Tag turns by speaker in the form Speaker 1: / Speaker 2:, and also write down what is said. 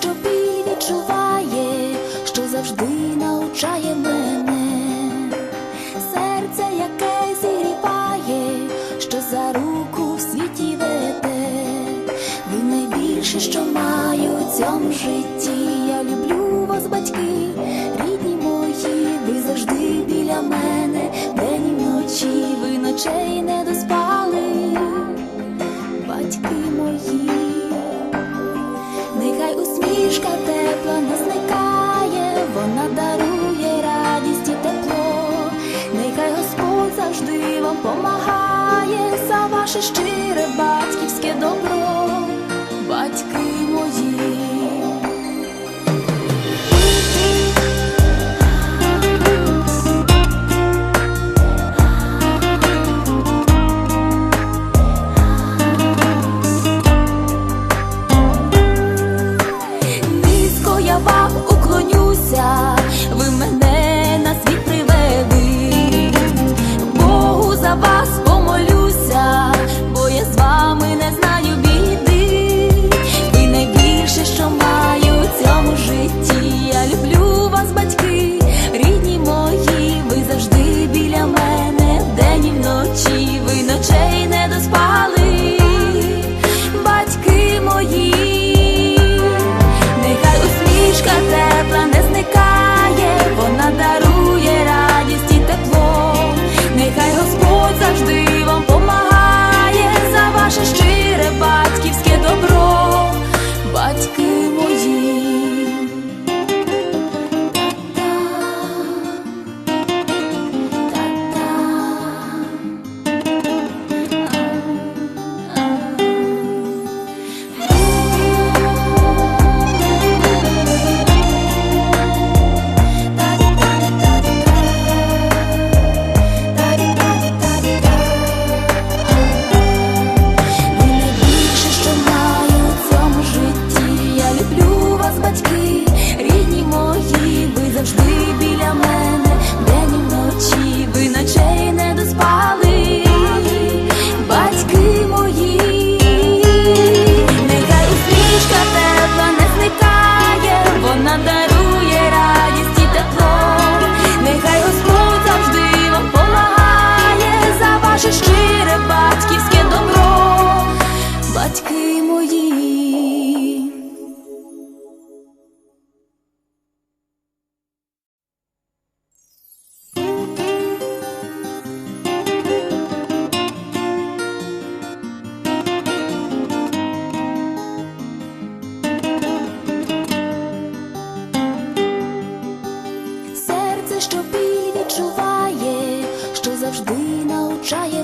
Speaker 1: що біль відчуває, що завжди навчає мене, серце, яке зігріває, що за руку в світі веде, ви найбільше, що маю в цьому житті. Я люблю вас, батьки, рідні мої, ви завжди біля мене, день і ночі, ви ночей не. Дивом помагає за ваше щире батьківське добро, батьки. серце, що біль відчуває, що завжди навчає.